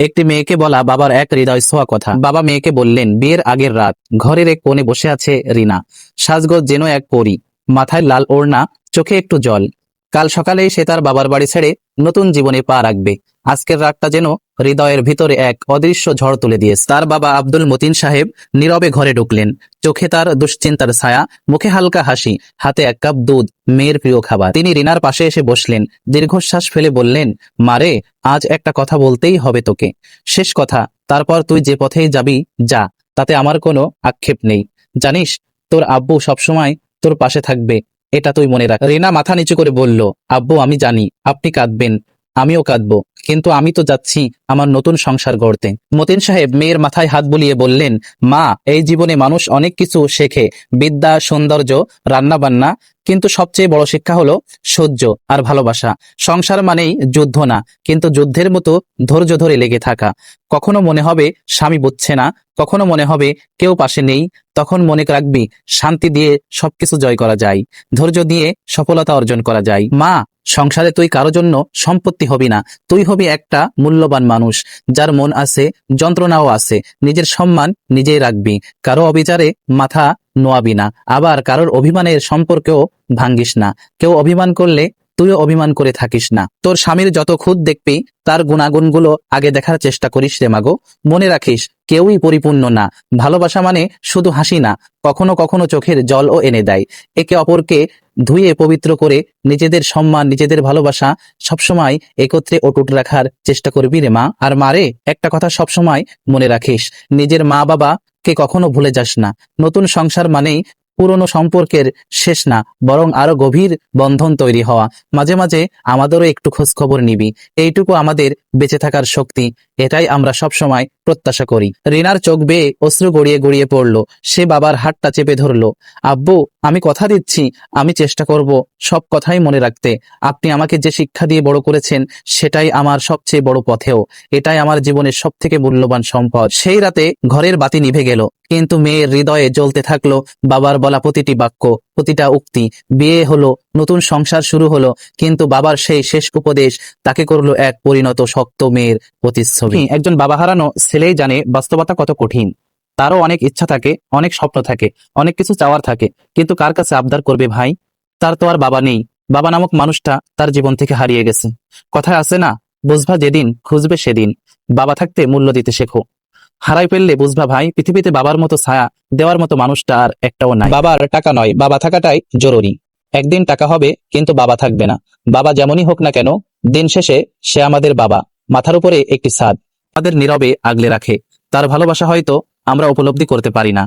একটি মেয়েকে বলা বাবার এক হৃদয় ছোঁয়া কথা। বাবা মেয়েকে বললেন, বিয়ের আগের রাত ঘরের এক কোণে বসে আছে রিনা। সাজগোজ যেন এক পরী। মাথায় লাল ওড়না, চোখে একটু জল। কাল সকালেই সে তার বাবার বাড়ি ছেড়ে নতুন জীবনে পা রাখবে। আজকের রাতটা যেন হৃদয়ের ভিতরে এক অদৃশ্য ঝড় তুলে দিয়েছে। তার বাবা আব্দুল মতিন সাহেব নীরবে ঘরে ঢুকলেন। চোখে তার দুশ্চিন্তার ছায়া, মুখে হালকা হাসি, হাতে এক কাপ দুধ, মেয়ের প্রিয় খাবার। তিনি রিনার পাশে এসে বসলেন। দীর্ঘশ্বাস ফেলে বললেন মারে আজ একটা কথা বলতেই হবে তোকে। শেষ কথা, তারপর তুই যে পথেই যাবি, যা। তাতে আমার কোনো আক্ষেপ নেই। জানিস, তোর আব্বু সবসময় তোর পাশে থাকবে। এটা তুই মনে রাখ। রেনা মাথা নিচু করে বলল, আব্বু, আমি জানি, আপনি কাঁদবেন, আমিও কাঁদবো। কিন্তু আমি তো যাচ্ছি আমার নতুন সংসার গড়তে। মতিন সাহেব মেয়ের মাথায় হাত বুলিয়ে বললেন, মা, এই জীবনে মানুষ অনেক কিছু শেখে। বিদ্যা, সৌন্দর্য রান্না বান্না কিন্তু সবচেয়ে বড় শিক্ষা হলো সহ্য আর ভালোবাসা। সংসার মানেই যুদ্ধ না, কিন্তু যুদ্ধের মতো ধৈর্য ধরে লেগে থাকা। কখনো মনে হবে স্বামী বুঝছে না, কখনো মনে হবে কেউ পাশে নেই। তখন মনে রাখবি, শান্তি দিয়ে সবকিছু জয় করা যায়। ধৈর্য দিয়ে সফলতা অর্জন করা যায়। মা সংসারে তুই কারও জন্য সম্পত্তি হবি না। তুই হবি একটা মূল্যবান মানুষ, যার মন আছে, যন্ত্রণাও আছে। নিজের সম্মান নিজেই রাখবি। কারও অবিচারে মাথা নোয়াবি না। আবার কারোর অভিমানের সম্পর্কেও ভাঙ্গিস না। কেউ অভিমান করলে তুইও অভিমান করে থাকিস না। তোর স্বামীর যত খুদ দেখবি, তার গুণাগুণগুলো আগে দেখার চেষ্টা করিস রে মাগো। মনে রাখিস, কেউই পরিপূর্ণ না। ভালোবাসা মানে শুধু হাসি না, কখনো কখনো চোখের জলও এনে দেয়। একে অপরকে ধুয়ে পবিত্র করে নিজেদের সম্মান, নিজেদের ভালোবাসা সবসময় একত্রে অটুট রাখার চেষ্টা করবি রে মা। আর মারে একটা কথা সবসময় মনে রাখিস, নিজের মা বাবা কে কখনো ভুলে যাস না। নতুন সংসার মানেই পুরনো সম্পর্কের শেষ না, বরং আরও গভীর বন্ধন তৈরি হওয়া। মাঝে মাঝে আমাদেরও একটু খোঁজখবর নিবি। এইটুকু আমাদের বেঁচে থাকার শক্তি। এটাই আমরা সব সময় প্রত্যাশা করি। রিনার চোখ বেয়ে অশ্রু গড়িয়ে গড়িয়ে পড়ল। সে বাবার হাতটা চেপে ধরল। আব্বু, আমি কথা দিচ্ছি। আমি চেষ্টা করব সব কথাই মনে রাখতে। আপনি আমাকে যে শিক্ষা দিয়ে বড় করেছেন, সেটাই আমার সবচেয়ে বড় পথেও। এটাই আমার জীবনের সব থেকে মূল্যবান সম্পদ। সেই রাতে ঘরের বাতি নিভে গেল। কিন্তু মেয়ের হৃদয়ে জ্বলতে থাকল বাবার বলা প্রতিটি বাক্য। প্রতিটা উক্তি। বিয়ে হলো, নতুন সংসার শুরু হলো, কিন্তু বাবার সেই শেষ উপদেশ তাকে করল এক পরিণত শক্ত মেয়ের প্রতিচ্ছবি। একজন বাবা হারানো ছেলেই জানে বাস্তবতা কত কঠিন। তারও অনেক ইচ্ছা থাকে, অনেক স্বপ্ন থাকে, অনেক কিছু চাওয়ার থাকে, কিন্তু কার কাছে আবদার করবে ভাই? তার তো আর বাবা নেই। বাবা নামক মানুষটা তার জীবন থেকে হারিয়ে গেছে। কথায় আছে না, বুঝবা যেদিন, খুঁজবে সেদিন। বাবা থাকতে মূল্য দিতে শেখো। হারাই ফেললে বুঝবা ভাই পৃথিবীতে বাবার মতো ছায়া দেওয়ার মতো মানুষটা আর একটাও নাই। বাবার টাকা নয় বাবা থাকাটাই জরুরি। একদিন টাকা হবে কিন্তু বাবা থাকবে না। বাবা যেমনই হোক না কেন দিন শেষে সে আমাদের বাবা মাথার উপরে একটি ছাদ। আমাদের নীরবে আগলে রাখে। তার ভালোবাসা হয়তো আমরা উপলব্ধি করতে পারি না।